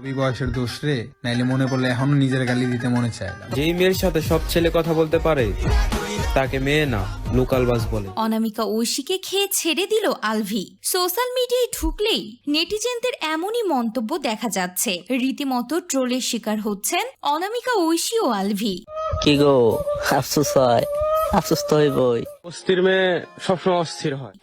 সবই বয়সের দোষ রে। নাইলে মনে পড়লে এখনও নিজের গালি দিতে মনে চায় না। যেই মেয়ের সাথে সব ছেলে কথা বলতে পারে তাকে মেয়ে না লোকাল বাস বলে। অনামিকা ঐশীকে খেয়ে ছেড়ে দিল আলভি। সোশ্যাল মিডিয়ায় ঢুকলেই নেটিজেনদের এমনই মন্তব্য দেখা যাচ্ছে। রীতিমতো ট্রোলের শিকার হচ্ছেন অনামিকা ঐশী ও আলভি। কি গো? আফসোস হয়। আফসোস তো হইবই। অস্থির মেয়ে সবসময় অস্থির হয়।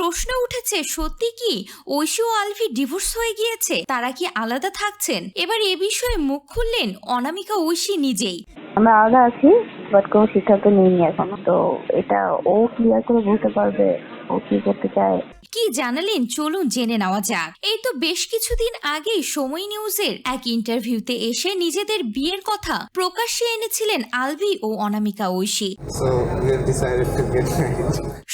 প্রশ্ন উঠেছে, সত্যি কি ঐশী ও আলভি ডিভোর্স হয়ে গিয়েছে? তারা কি আলাদা থাকছেন? এবার এ বিষয়ে মুখ খুললেন অনামিকা ঐশী নিজেই। আমরা আলাদা আছি বাট কোনো সিদ্ধান্ত নিইনি এখনও। তো এটা ও ক্লিয়ার করে বলতে পারবে ও কি করতে চায়। কি জানালেন? চলুন জেনে নেওয়া যাক। এই তো বেশ কিছুদিন আগেই সময় নিউজের এক ইন্টারভিউতে এসে নিজেদের বিয়ের কথা প্রকাশ্যে এনেছিলেন আলবি ও অনামিকা ঐশী.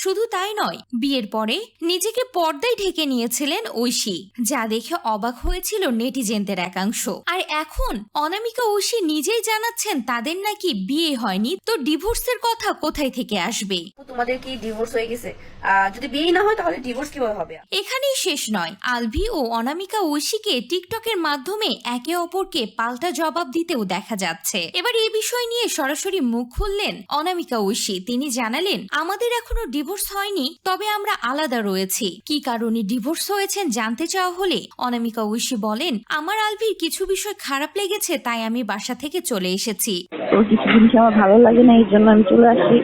শুধু তাই নয় বিয়ের পরে নিজেকে পর্দায় ঢেকে নিয়েছিলেন ঐশী যা দেখে অবাক হয়েছিল নেটিজেনদের একাংশ। আর এখন অনামিকা ঐশী নিজেই জানাচ্ছেন তাদের নাকি বিয়ে হয়নি তো ডিভোর্সের কথা কোথায় থেকে আসবে? তোমাদের কি ডিভোর্স হয়ে গেছে? যদি বিয়ে না হয় তাহলে ডিভোর্স কীভাবে হবে। এখানেই শেষ নয়। আলভি ও অনামিকা ঐশীকে টিকটকের মাধ্যমে একে অপরকে পাল্টা জবাব দিতেও দেখা যাচ্ছে। এবার এই বিষয় নিয়ে সরাসরি মুখ খুললেন অনামিকা ঐশী। তিনি জানালেন, আমাদের এখনও ডিভোর্স হয়নি, তবে আমরা আলাদা রয়েছি। কি কারণে ডিভোর্স হয়েছেন জানতে চাওয়া হলে? অনামিকা ঐশী বলেন, আমার আলভির কিছু বিষয় খারাপ লেগেছে, তাই আমি বাসা থেকে চলে এসেছি। কিছু জিনিস আমার ভালো লাগে না, এই জন্য আমি চলে আসি।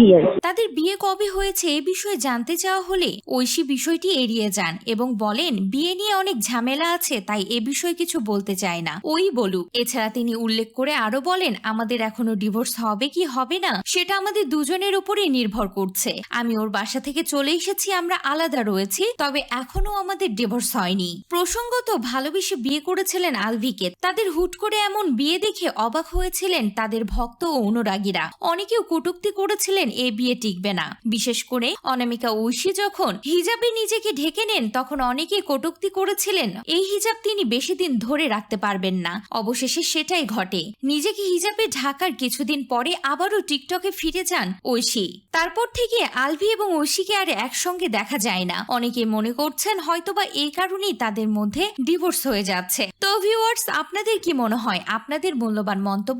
এই আর তাদের বিয়ে কবে হয়েছে এ বিষয়ে জানতে চাওয়া হলে ঐশী বিষয়টি এড়িয়ে যান এবং বলেন, বিয়ে নিয়ে অনেক ঝামেলা আছে, তাই এ বিষয়ে কিছু বলতে চায় না। ওই বলুক। এছাড়া তিনি উল্লেখ করে আরও বলেন, আমাদের এখনও ডিভোর্স হবে কি হবে না, সেটা আমাদের দুজনের উপরেই নির্ভর করছে। আমি ওর বাসা থেকে চলে এসেছি, আমরা আলাদা রয়েছি, তবে এখনও আমাদের ডিভোর্স হয়নি। প্রসঙ্গত ভালোবেসে বিয়ে করেছিলেন আলভিকে। তাদের হুট করে এমন বিয়ে দেখে অবাক হয়েছিলেন তাদের ভক্ত ও অনুরাগীরা। অনেকেও কটূক্তি করেছিলেন, এ বিয়ে টিকবে না। বিশেষ করে অনামিকা ঐশী যখন হিজাবে নিজেকে ঢেকে নেন, তখন অনেকে কটূক্তি করেছিলেন, এই হিজাব তিনি বেশি দিন ধরে রাখতে পারবেন না। অবশেষে সেটাই ঘটে। নিজেকে হিজাবে ঢাকার কিছুদিন পরে আবারও টিকটকে ফিরে যান ঐশী। তারপর থেকে আলভি এবং ঐশীকে আর একসঙ্গে দেখা যায় না। অনেকে মনে করছেন হয়তোবা এই কারণেই তাদের মধ্যে ডিভোর্স হয়ে যাচ্ছে। তো ভিউয়ার্স আপনাদের কি মনে হয়? আপনাদের মূল্যবান মন্তব্য